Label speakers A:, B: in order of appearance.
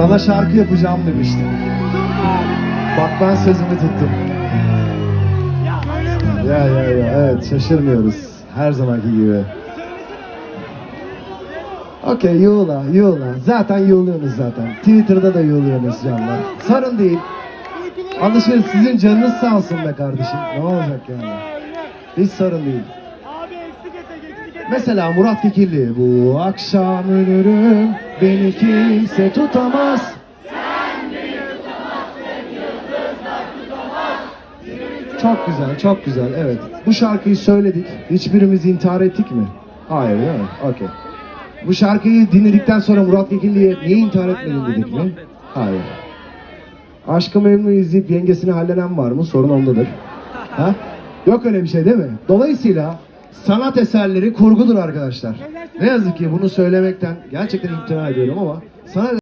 A: Sana şarkı yapacağım demiştim. Bak ben sözümü tuttum. Ya ya ya evet şaşırmıyoruz. Her zamanki gibi. Okey yoğula yoğula. Zaten yoğuluyorsunuz zaten. Twitter'da da yoğuluyorsunuz canlar. Sorun değil. Alışveriş sizin canınız sağ olsun be kardeşim. Ne olacak yani? Hiç sorun değil. Mesela Murat Kekilli Bu akşam ölürüm Beni kimse tutamaz Çok güzel, çok güzel. Evet. Bu şarkıyı söyledik. Hiçbirimiz intihar ettik mi? Hayır değil mi? Okey. Bu şarkıyı dinledikten sonra Murat Kekilli'ye niye intihar etmedin dedik mi? Hayır. Aşkı Memnu izleyip yengesini hallenen var mı? Sorun ondadır. Ha? Yok öyle bir şey değil mi? Dolayısıyla sanat eserleri kurgudur arkadaşlar. Ne yazık ki bunu söylemekten gerçekten imtina ediyorum ama sanat